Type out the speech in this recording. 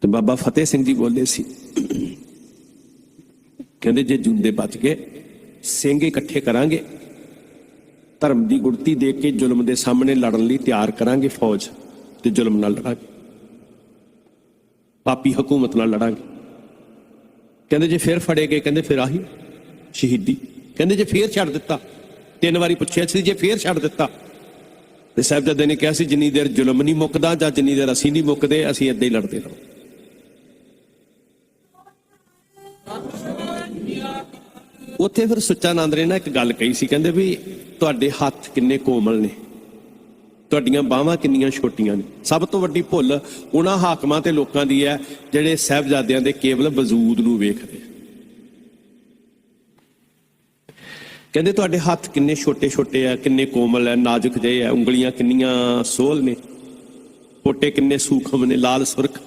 ਤੇ ਬਾਬਾ ਫਤਿਹ ਸਿੰਘ ਜੀ ਬੋਲੇ ਸੀ। ਕਹਿੰਦੇ ਜੇ ਜੁੰਦੇ ਬਚ ਗਏ, ਸਿੰਘ ਇਕੱਠੇ ਕਰਾਂਗੇ। ਧਰਮ ਦੀ ਗੁੜਤੀ ਦੇ ਕੇ ਜ਼ੁਲਮ ਦੇ ਸਾਹਮਣੇ ਲੜਨ ਲਈ ਤਿਆਰ ਕਰਾਂਗੇ ਫੌਜ ਤੇ ਜ਼ੁਲਮ ਨਾਲ ਲੜਾਂਗੇ। ਪਾਪੀ ਹਕੂਮਤ ਨਾਲ ਲੜਾਂਗੇ। ਕਹਿੰਦੇ ਜੇ ਫਿਰ ਫੜੇ ਗਏ, ਕਹਿੰਦੇ ਫਿਰ ਆਹੀ ਸ਼ਹੀਦੀ। ਕਹਿੰਦੇ ਜੇ ਫੇਰ ਛੱਡ ਦਿੱਤਾ, ਤਿੰਨ ਵਾਰੀ ਪੁੱਛਿਆ ਸੀ, ਜੇ ਫੇਰ ਛੱਡ ਦਿੱਤਾ। ਤੇ ਸਾਹਿਬਜ਼ਾਦੇ ਨੇ ਕਿਹਾ ਸੀ, ਜਿੰਨੀ ਦੇਰ ਜ਼ੁਲਮ ਨਹੀਂ ਮੁੱਕਦਾ ਜਾਂ ਜਿੰਨੀ ਦੇਰ ਅਸੀਂ ਨਹੀਂ ਮੁੱਕਦੇ, ਅਸੀਂ ਇੱਦਾਂ ਹੀ ਲੜਦੇ ਰਹੋ। ਉੱਥੇ ਫਿਰ ਸੁੱਚਾ ਨੰਦ ਨੇ ਨਾ ਇੱਕ ਗੱਲ ਕਹੀ ਸੀ, ਕਹਿੰਦੇ ਵੀ ਤੁਹਾਡੇ ਹੱਥ ਕਿੰਨੇ ਕੋਮਲ ਨੇ, ਤੁਹਾਡੀਆਂ ਬਾਹਾਂ ਕਿੰਨੀਆਂ ਛੋਟੀਆਂ ਨੇ। ਸਭ ਤੋਂ ਵੱਡੀ ਭੁੱਲ ਉਹਨਾਂ ਹਾਕਮਾਂ ਤੇ ਲੋਕਾਂ ਦੀ ਹੈ ਜਿਹੜੇ ਸਹਿਬਜ਼ਾਦਿਆਂ ਦੇ ਕੇਵਲ ਵਜੂਦ ਨੂੰ ਵੇਖਦੇ ਕਹਿੰਦੇ ਤੁਹਾਡੇ ਹੱਥ ਕਿੰਨੇ ਛੋਟੇ ਛੋਟੇ ਆ, ਕਿੰਨੇ ਕੋਮਲ ਆ, ਨਾਜ਼ੁਕ ਜਿਹੇ ਆ, ਉਂਗਲੀਆਂ ਕਿੰਨੀਆਂ ਸੋਲ ਨੇ, ਪੋਟੇ ਕਿੰਨੇ ਸੂਖਮ ਨੇ, ਲਾਲ ਸੁਰਖ।